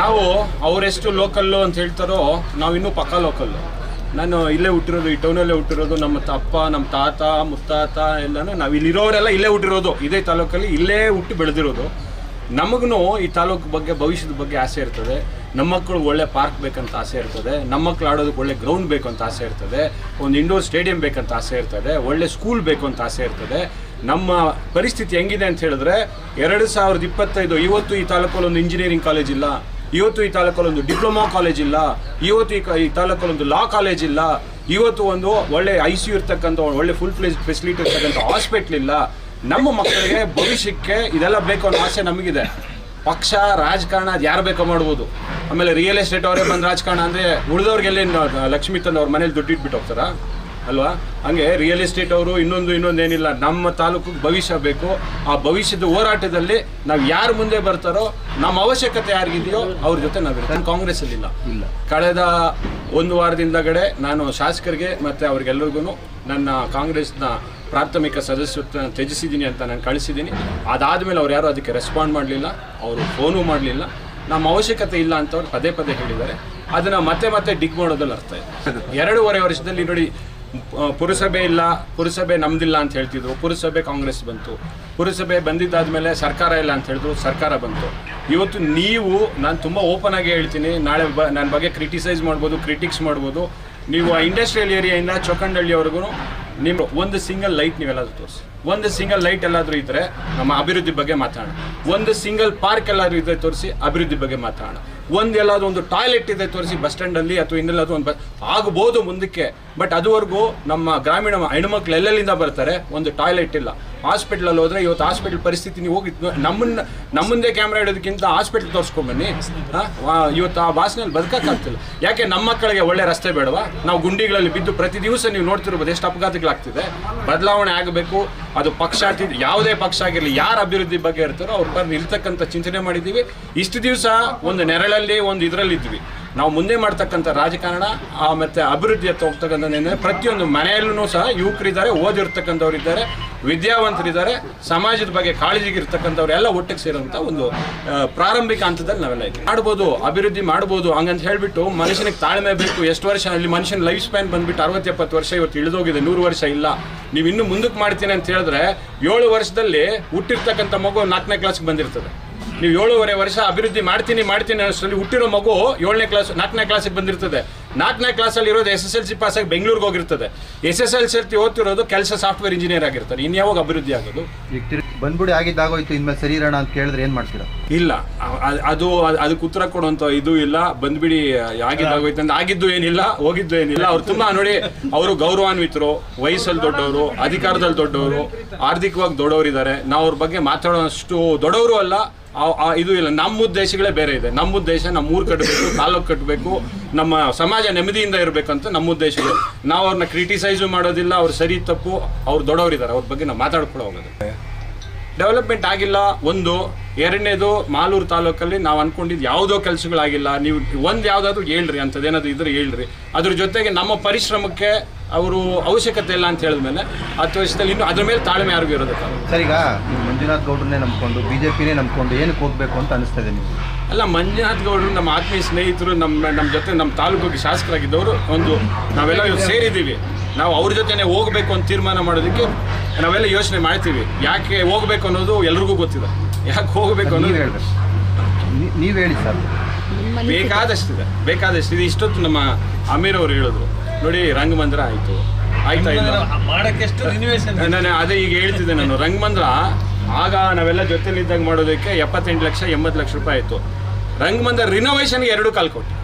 ನಾವು ಅವರೆಷ್ಟು ಲೋಕಲ್ಲು ಅಂತ ಹೇಳ್ತಾರೋ, ನಾವು ಇನ್ನೂ ಪಕ್ಕ ಲೋಕಲ್ಲು ನಾನು ಇಲ್ಲೇ ಹುಟ್ಟಿರೋದು, ಈ ಟೌನಲ್ಲೇ ಹುಟ್ಟಿರೋದು, ನಮ್ಮ ತಪ್ಪ, ನಮ್ಮ ತಾತ, ಮುತ್ತಾತ ಎಲ್ಲನೂ ನಾವು ಇಲ್ಲಿರೋರೆಲ್ಲ ಇಲ್ಲೇ ಹುಟ್ಟಿರೋದು. ಇದೇ ತಾಲೂಕಲ್ಲಿ ಇಲ್ಲೇ ಹುಟ್ಟಿ ಬೆಳೆದಿರೋದು. ನಮಗೂ ಈ ತಾಲೂಕು ಬಗ್ಗೆ, ಭವಿಷ್ಯದ ಬಗ್ಗೆ ಆಸೆ ಇರ್ತದೆ. ನಮ್ಮ ಮಕ್ಕಳು ಒಳ್ಳೆ ಪಾರ್ಕ್ ಬೇಕಂತ ಆಸೆ ಇರ್ತದೆ. ನಮ್ಮ ಮಕ್ಕಳು ಆಡೋದಕ್ಕೆ ಒಳ್ಳೆ ಗ್ರೌಂಡ್ ಬೇಕು ಅಂತ ಆಸೆ ಇರ್ತದೆ. ಒಂದು ಇಂಡೋರ್ ಸ್ಟೇಡಿಯಂ ಬೇಕಂತ ಆಸೆ ಇರ್ತದೆ. ಒಳ್ಳೆ ಸ್ಕೂಲ್ ಬೇಕು ಅಂತ ಆಸೆ ಇರ್ತದೆ. ನಮ್ಮ ಪರಿಸ್ಥಿತಿ ಹೆಂಗಿದೆ ಅಂತ ಹೇಳಿದ್ರೆ, ಎರಡು ಸಾವಿರದ ಇಪ್ಪತ್ತೈದು, ಇವತ್ತು ಈ ತಾಲೂಕಲ್ಲಿ ಒಂದು ಇಂಜಿನಿಯರಿಂಗ್ ಕಾಲೇಜ್ ಇಲ್ಲ. ಇವತ್ತು ಈ ತಾಲೂಕಲ್ಲೊಂದು ಡಿಪ್ಲೊಮಾ ಕಾಲೇಜ್ ಇಲ್ಲ, ಇವತ್ತು ಈ ಈ ತಾಲೂಕಲ್ಲಿ ಒಂದು ಲಾ ಕಾಲೇಜ್ ಇಲ್ಲ, ಇವತ್ತು ಒಂದು ಒಳ್ಳೆ ಐ ಸಿ ಯು ಇರ್ತಕ್ಕಂಥ, ಒಳ್ಳೆ ಫುಲ್ ಫ್ಲೇಜ್ ಫೆಸಿಲಿಟಿ ಇರ್ತಕ್ಕಂಥ ಹಾಸ್ಪಿಟ್ಲ್ ಇಲ್ಲ. ನಮ್ಮ ಮಕ್ಕಳಿಗೆ ಭವಿಷ್ಯಕ್ಕೆ ಇದೆಲ್ಲ ಬೇಕು ಅನ್ನೋ ಆಸೆ ನಮಗಿದೆ. ಪಕ್ಷ, ರಾಜಕಾರಣ, ಅದು ಯಾರು ಬೇಕೋ ಮಾಡ್ಬೋದು. ಆಮೇಲೆ ರಿಯಲ್ ಎಸ್ಟೇಟ್ ಅವರೇ ಬಂದು ರಾಜಕಾರಣ ಅಂದರೆ ಉಳಿದವ್ರಿಗೆಲ್ಲ ಲಕ್ಷ್ಮೀ ತಂದು ಅವ್ರ ಮನೇಲಿ ದುಡ್ಡು ಇಟ್ಬಿಟ್ಟು ಹೋಗ್ತಾರಾ? ಅಲ್ವಾ? ಹಂಗೆ ರಿಯಲ್ ಎಸ್ಟೇಟ್ ಅವರು ಇನ್ನೊಂದು ಇನ್ನೊಂದು ಏನಿಲ್ಲ ನಮ್ಮ ತಾಲೂಕು ಭವಿಷ್ಯ ಬೇಕು. ಆ ಭವಿಷ್ಯದ ಹೋರಾಟದಲ್ಲಿ ನಾವು ಯಾರು ಮುಂದೆ ಬರ್ತಾರೋ ನಮ್ಮ ಅವಶ್ಯಕತೆ ಯಾರಿಗಿದೆಯೋ ಅವ್ರ ಜೊತೆ ನಾವು ಕಾಂಗ್ರೆಸ್ ಅಲ್ಲಿ ಇಲ್ಲ ಇಲ್ಲ. ಕಳೆದ ಒಂದು ವಾರದಿಂದ ಕಡೆ ನಾನು ಶಾಸಕರಿಗೆ ಮತ್ತು ಅವ್ರಿಗೆಲ್ಲರಿಗೂ ನನ್ನ ಕಾಂಗ್ರೆಸ್ನ ಪ್ರಾಥಮಿಕ ಸದಸ್ಯತ್ವ ತ್ಯಜಿಸಿದ್ದೀನಿ ಅಂತ ನಾನು ಕಳಿಸಿದ್ದೀನಿ ಅದಾದಮೇಲೆ ಅವ್ರು ಯಾರು ಅದಕ್ಕೆ ರೆಸ್ಪಾಂಡ್ ಮಾಡಲಿಲ್ಲ. ಅವರು ಫೋನು ಮಾಡಲಿಲ್ಲ. ನಮ್ಮ ಅವಶ್ಯಕತೆ ಇಲ್ಲ ಅಂತ ಅವ್ರು ಪದೇ ಪದೇ ಹೇಳಿದ್ದಾರೆ. ಅದನ್ನು ಮತ್ತೆ ಮತ್ತೆ ಡಿಗ್ ಮಾಡೋದ್ರಲ್ಲಿ ಅರ್ಥ ಇದೆ. ಎರಡೂವರೆ ವರ್ಷದಲ್ಲಿ ನೋಡಿ ಪುರಸಭೆ ಇಲ್ಲ, ಪುರಸಭೆ ನಮ್ದಿಲ್ಲ ಅಂತ ಹೇಳ್ತಿದ್ರು. ಪುರಸಭೆ ಕಾಂಗ್ರೆಸ್ ಬಂತು. ಪುರಸಭೆ ಬಂದಿದ್ದಾದ ಮೇಲೆ ಸರ್ಕಾರ ಇಲ್ಲ ಅಂತ ಹೇಳಿದ್ರು, ಸರ್ಕಾರ ಬಂತು. ಇವತ್ತು ನೀವು, ನಾನು ತುಂಬ ಓಪನ್ ಆಗಿ ಹೇಳ್ತೀನಿ, ನಾಳೆ ಬ ನನ್ನ ಬಗ್ಗೆ ಕ್ರಿಟಿಸೈಸ್ ಮಾಡ್ಬೋದು ಕ್ರಿಟಿಕ್ಸ್ ಮಾಡ್ಬೋದು. ನೀವು ಆ ಇಂಡಸ್ಟ್ರಿಯಲ್ ಏರಿಯಾಯಿಂದ ಚೊಕ್ಕಂಡಳ್ಳಿಯವ್ರಿಗೂ ನಿಮ್ಮ ಒಂದು ಸಿಂಗಲ್ ಲೈಟ್ ನೀವೆಲ್ಲಾದರೂ ತೋರಿಸಿ. ಒಂದು ಸಿಂಗಲ್ ಲೈಟ್ ಎಲ್ಲಾದರೂ ಇದ್ದರೆ ನಮ್ಮ ಅಭಿವೃದ್ಧಿ ಬಗ್ಗೆ ಮಾತಾಡೋಣ. ಒಂದು ಸಿಂಗಲ್ ಪಾರ್ಕ್ ಎಲ್ಲಾದರೂ ಇದ್ದರೆ ತೋರಿಸಿ ಅಭಿವೃದ್ಧಿ ಬಗ್ಗೆ ಮಾತಾಡೋಣ. ಒಂದು ಒಂದು ಟಾಯ್ಲೆಟ್ ಇದೆ ತೋರಿಸಿ ಬಸ್ ಸ್ಟ್ಯಾಂಡಲ್ಲಿ ಅಥವಾ ಇನ್ನೆಲ್ಲಾದ್ರೂ ಒಂದು ಬಸ್ ಆಗ್ಬೋದು ಮುಂದಕ್ಕೆ. ಬಟ್ ಅದುವರೆಗೂ ನಮ್ಮ ಗ್ರಾಮೀಣ ಹೆಣ್ಮಕ್ಳು ಎಲ್ಲೆಲ್ಲಿಂದ ಬರ್ತಾರೆ? ಒಂದು ಟಾಯ್ಲೆಟ್ ಇಲ್ಲ. ಹಾಸ್ಪಿಟ್ಲಲ್ಲಿ ಹೋದ್ರೆ ಇವತ್ತು ಹಾಸ್ಪಿಟ್ಲ್ ಪರಿಸ್ಥಿತಿ ನೀವು ಹೋಗಿ ನಮ್ಮನ್ನ ನಮ್ಮಂದೇ ಕ್ಯಾಮ್ರಾ ಇಡೋದಕ್ಕಿಂತ ಹಾಸ್ಪಿಟ್ಲ್ ತೋರಿಸ್ಕೊಂಬನ್ನಿ. ಇವತ್ತು ಆ ಭಾಷೆನಲ್ಲಿ ಬದುಕೋಕ್ಕಾಗ್ತಿಲ್ಲ. ಯಾಕೆ ನಮ್ಮ ಮಕ್ಕಳಿಗೆ ಒಳ್ಳೆ ರಸ್ತೆ ಬೇಡವಾ? ನಾವು ಗುಂಡಿಗಳಲ್ಲಿ ಬಿದ್ದು ಪ್ರತಿ ದಿವಸ ನೀವು ನೋಡ್ತಿರ್ಬೋದು ಎಷ್ಟು ಅಪಘಾತಗಳಾಗ್ತಿದೆ. ಬದಲಾವಣೆ ಆಗಬೇಕು. ಅದು ಪಕ್ಷಾತೀತ ಯಾವುದೇ ಪಕ್ಷ ಆಗಿರಲಿ, ಯಾರ ಅಭಿವೃದ್ಧಿ ಬಗ್ಗೆ ಇರ್ತಾರೋ ಅವ್ರ ಪರ ಇರ್ತಕ್ಕಂಥ ಚಿಂತನೆ ಮಾಡಿದ್ದೀವಿ. ಇಷ್ಟು ದಿವಸ ಒಂದು ನೆರಳಲ್ಲಿ, ಒಂದು ಇದರಲ್ಲಿ ಇದ್ವಿ ನಾವು ಮುಂದೆ ಮಾಡ್ತಕ್ಕಂಥ ರಾಜಕಾರಣ ಮತ್ತೆ ಅಭಿವೃದ್ಧಿ ಹತ್ತ ಹೋಗ್ತಕ್ಕಂಥ ಪ್ರತಿಯೊಂದು ಮನೆಯಲ್ಲೂ ಸಹ ಯುವಕರಿದ್ದಾರೆ ಓದಿರ್ತಕ್ಕಂಥವ್ರು ಇದ್ದಾರೆ ವಿದ್ಯಾವಂತರಿದ್ದಾರೆ, ಸಮಾಜದ ಬಗ್ಗೆ ಕಾಳಜಿಗೆ ಇರ್ತಕ್ಕಂಥವ್ರು ಎಲ್ಲ ಒಟ್ಟಿಗೆ ಸೇರುವಂಥ ಒಂದು ಪ್ರಾರಂಭಿಕ ಹಂತದಲ್ಲಿ ನಾವೆಲ್ಲ ಇದ್ದೀವಿ. ಮಾಡ್ಬೋದು, ಅಭಿವೃದ್ಧಿ ಮಾಡ್ಬೋದು ಹಂಗಂತ ಹೇಳಿಬಿಟ್ಟು ಮನುಷ್ಯನಿಗೆ ತಾಳ್ಮೆ ಬೇಕು, ಎಷ್ಟು ವರ್ಷ ಅಲ್ಲಿ ಮನುಷ್ಯನ ಲೈಫ್ ಸ್ಪ್ಯಾನ್ ಬಂದ್ಬಿಟ್ಟು ಅರವತ್ತು ಎಪ್ಪತ್ತು ವರ್ಷ ಇವತ್ತು ಇಳಿದೋಗಿದೆ, ನೂರು ವರ್ಷ ಇಲ್ಲ. ನೀವು ಇನ್ನೂ ಮುಂದಕ್ಕೆ ಮಾಡ್ತೀನಿ ಅಂತ ಹೇಳಿದ್ರೆ ಏಳು ವರ್ಷದಲ್ಲಿ ಹುಟ್ಟಿರ್ತಕ್ಕಂಥ ಮಗು ನಾಲ್ಕನೇ ಕ್ಲಾಸ್ಗೆ ಬಂದಿರ್ತದೆ. ನೀವು ಏಳೂವರೆ ವರ್ಷ ಅಭಿವೃದ್ಧಿ ಮಾಡ್ತೀನಿ ಮಾಡ್ತೀನಿ ಅನ್ನೋಷ್ಟರಲ್ಲಿ ಹುಟ್ಟಿರೋ ಮಗು ಏಳನೇ ಕ್ಲಾಸ್ ನಾಲ್ಕನೇ ಕ್ಲಾಸಿಗೆ ಬಂದಿರ್ತದೆ. ನಾಲ್ಕನೇ ಕ್ಲಾಸಲ್ಲಿ ಇರೋದು ಎಸ್ ಎಸ್ ಎಲ್ ಸಿ ಪಾಸಾಗಿ ಬೆಂಗಳೂರಿಗೆ ಹೋಗಿರ್ತದೆ. ಎಸ್ ಎಸ್ ಎಲ್ ಸಿ ಓದ್ತಿರೋದು ಕೆಲಸ ಸಾಫ್ಟ್ವೇರ್ ಇಂಜಿನಿಯರ್ ಆಗಿರ್ತಾರೆ ಇನ್ಯಾವಾಗ ಅಭಿವೃದ್ಧಿ ಆಗೋದು? ಬಂದ್ಬಿಡಿ ಆಗಿದ್ದಾಗೋಯ್ತು ಇನ್ಮೇಲೆ ಸರಿ ಇರೋಣ ಅಂತ ಕೇಳಿದ್ರೆ ಏನು ಮಾಡ್ತೀರಾ? ಇಲ್ಲ. ಅದು ಅದ್- ಅದಕ್ಕೆ ಉತ್ತರ ಕೊಡುವಂತ ಇದು ಇಲ್ಲ. ಬಂದ್ಬಿಡಿ ಆಗಿದ್ದಾಗೋಯ್ತು ಅಂತ ಆಗಿದ್ದು ಏನಿಲ್ಲ ಹೋಗಿದ್ದು ಏನಿಲ್ಲ. ಅವ್ರು ತುಂಬಾ ನೋಡಿ ಅವರು ಗೌರವಾನ್ವಿತರು ವಯಸ್ಸಲ್ಲಿ ದೊಡ್ಡವರು ಅಧಿಕಾರದಲ್ಲಿ ದೊಡ್ಡವರು ಆರ್ಥಿಕವಾಗಿ ದೊಡ್ಡವರಿದ್ದಾರೆ. ನಾವು ಅವ್ರ ಬಗ್ಗೆ ಮಾತಾಡೋಷ್ಟು ದೊಡ್ಡವರು ಅಲ್ಲ ಇದು ಇಲ್ಲ ನಮ್ಮ ಉದ್ದೇಶಗಳೇ ಬೇರೆ ಇದೆ. ನಮ್ಮ ಉದ್ದೇಶ ನಮ್ಮ ಊರು ಕಟ್ಟಬೇಕು ತಾಲೂಕು ಕಟ್ಟಬೇಕು ನಮ್ಮ ಸಮಾಜ ನೆಮ್ಮದಿಯಿಂದ ಇರಬೇಕಂತ ನಮ್ಮ ಉದ್ದೇಶಗಳು ನಾವು ಅವ್ರನ್ನ ಕ್ರಿಟಿಸೈಸು ಮಾಡೋದಿಲ್ಲ, ಅವ್ರು ಸರಿ ತಪ್ಪು, ಅವ್ರು ದೊಡ್ಡವರಿದ್ದಾರೆ ಅವ್ರ ಬಗ್ಗೆ ನಾವು ಮಾತಾಡ್ಕೊಳ್ಳೋ ಹೋಗೋದು ಡೆವಲಪ್ಮೆಂಟ್ ಆಗಿಲ್ಲ, ಒಂದು. ಎರಡನೇದು, ಮಾಲೂರು ತಾಲೂಕಲ್ಲಿ ನಾವು ಅಂದ್ಕೊಂಡಿದ್ದು ಯಾವುದೋ ಕೆಲಸಗಳಾಗಿಲ್ಲ. ನೀವು ಒಂದು ಯಾವುದಾದ್ರೂ ಹೇಳ್ರಿ, ಅಂಥದ್ದೇನಾದ್ರು ಇದ್ರೆ ಹೇಳ್ರಿ. ಅದ್ರ ಜೊತೆಗೆ ನಮ್ಮ ಪರಿಶ್ರಮಕ್ಕೆ ಅವರು ಅವಶ್ಯಕತೆ ಇಲ್ಲ ಅಂತ ಹೇಳಿದ್ಮೇಲೆ ಹತ್ತು ವರ್ಷದಲ್ಲಿ ಇನ್ನೂ ಅದ್ರ ಮೇಲೆ ತಾಳ್ಮೆ ಯಾರಿಗೂ ಇರೋದಕ್ಕೆ ಸರ್ ಈಗ ನೀವು ಮಂಜುನಾಥ್ ಗೌಡ್ರನ್ನೇ ನಂಬ್ಕೊಂಡು ಪಿನೇ ನಂಬಿಕೊಂಡು ಏನಕ್ಕೆ ಹೋಗ್ಬೇಕು ಅಂತ ಅನಿಸ್ತಾ ಇದೆ ನೀವು ಅಲ್ಲ ಮಂಜುನಾಥ್ ಗೌಡ್ರು ನಮ್ಮ ಆತ್ಮೀಯ ಸ್ನೇಹಿತರು ನಮ್ಮ ನಮ್ಮ ಜೊತೆ ನಮ್ಮ ತಾಲೂಕಿಗೆ ಶಾಸಕರಾಗಿದ್ದವರು ಒಂದು ನಾವೆಲ್ಲ ಇವ್ರು ಸೇರಿದ್ದೀವಿ. ನಾವು ಅವ್ರ ಜೊತೆನೇ ಹೋಗಬೇಕು ಅಂತ ತೀರ್ಮಾನ ಮಾಡೋದಕ್ಕೆ ನಾವೆಲ್ಲ ಯೋಚನೆ ಮಾಡ್ತೀವಿ. ಯಾಕೆ ಹೋಗ್ಬೇಕು ಅನ್ನೋದು ಎಲ್ರಿಗೂ ಗೊತ್ತಿದೆ. ಯಾಕೆ ಹೋಗ್ಬೇಕು ಅನ್ನೋದು ಹೇಳಿ ನೀವ್ ಹೇಳಿ ಸರ್. ಬೇಕಾದಷ್ಟಿದೆ. ಬೇಕಾದಷ್ಟಿದೆ. ಇಷ್ಟೊತ್ತು ನಮ್ಮ ಅಮೀರ್ ಅವರು ಹೇಳಿದ್ರು. ನೋಡಿ ರಂಗಮಂದಿರ ಆಯಿತು. ಆಯ್ತಾ ಇಲ್ಲ ಮಾಡಕ್ಕೆಷ್ಟು ನಾನು ಅದೇ ಈಗ ಹೇಳ್ತಿದ್ದೆ ನಾನು. ರಂಗಮಂದಿರ ಆಗ ನಾವೆಲ್ಲ ಜೊತೆಲಿದ್ದಾಗ ಮಾಡೋದಕ್ಕೆ ಎಪ್ಪತ್ತೆಂಟು ಲಕ್ಷ ಎಂಬತ್ತು ಲಕ್ಷ ರೂಪಾಯಿ ಆಯಿತು. ರಂಗಮಂದಿರ ರಿನೋವೇಷನ್ಗೆ ಎರಡು ಕಾಲು ಕೊಟ್ಟು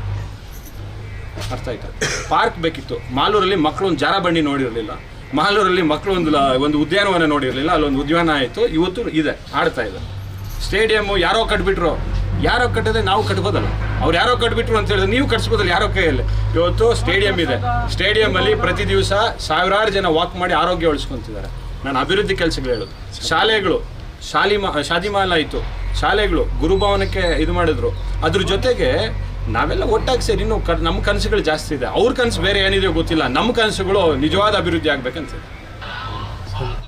ಅರ್ಥ ಆಯ್ತು? ಪಾರ್ಕ್ ಬೇಕಿತ್ತು. ಮಾಲೂರಲ್ಲಿ ಮಕ್ಕಳು ಒಂದು ಜಾರ ಬಂಡಿ ನೋಡಿರಲಿಲ್ಲ. ಮಾಲೂರಲ್ಲಿ ಮಕ್ಕಳು ಒಂದು ಒಂದು ಉದ್ಯಾನವನ ನೋಡಿರಲಿಲ್ಲ. ಅಲ್ಲೊಂದು ಉದ್ಯಾನ ಆಯಿತು. ಇವತ್ತು ಇದೆ ಆಡ್ತಾ ಇದೆ. ಸ್ಟೇಡಿಯಮ್ಮು ಯಾರೋ ಕಟ್ಬಿಟ್ರು. ಯಾರೋ ಕಟ್ಟಿದ್ರೆ ನಾವು ಕಟ್ಬೋದಲ್ಲ. ಅವ್ರು ಯಾರೋ ಕಟ್ಬಿಟ್ರು ಅಂತ ಹೇಳಿದ್ರೆ ನೀವು ಕಟ್ಸ್ಬೋದಲ್ಲ, ಯಾರೋ ಕೈಯಲ್ಲಿ. ಇವತ್ತು ಸ್ಟೇಡಿಯಂ ಇದೆ. ಸ್ಟೇಡಿಯಮ್ಮಲ್ಲಿ ಪ್ರತಿ ದಿವಸ ಸಾವಿರಾರು ಜನ ವಾಕ್ ಮಾಡಿ ಆರೋಗ್ಯ ಉಳಿಸ್ಕೊಂತಿದ್ದಾರೆ. ನಾನು ಅಭಿವೃದ್ಧಿ ಕೆಲಸಗಳು ಹೇಳೋದು ಶಾಲೆಗಳು ಶಾಲಿಮಾ ಶಾದಿಮಾಲ್ ಆಯಿತು. ಶಾಲೆಗಳು, ಗುರುಭವನಕ್ಕೆ ಇದು ಮಾಡಿದ್ರು. ಅದ್ರ ಜೊತೆಗೆ ನಾವೆಲ್ಲ ಒಟ್ಟಾಗಿ ಸೇರಿ ಇನ್ನು ಕ, ನಮ್ಮ ಕನಸುಗಳು ಜಾಸ್ತಿ ಇದೆ. ಅವ್ರ ಕನಸು ಬೇರೆ ಏನಿದೆಯೋ ಗೊತ್ತಿಲ್ಲ. ನಮ್ಮ ಕನಸುಗಳು ನಿಜವಾದ ಅಭಿವೃದ್ಧಿ ಆಗ್ಬೇಕಂತಿದೆ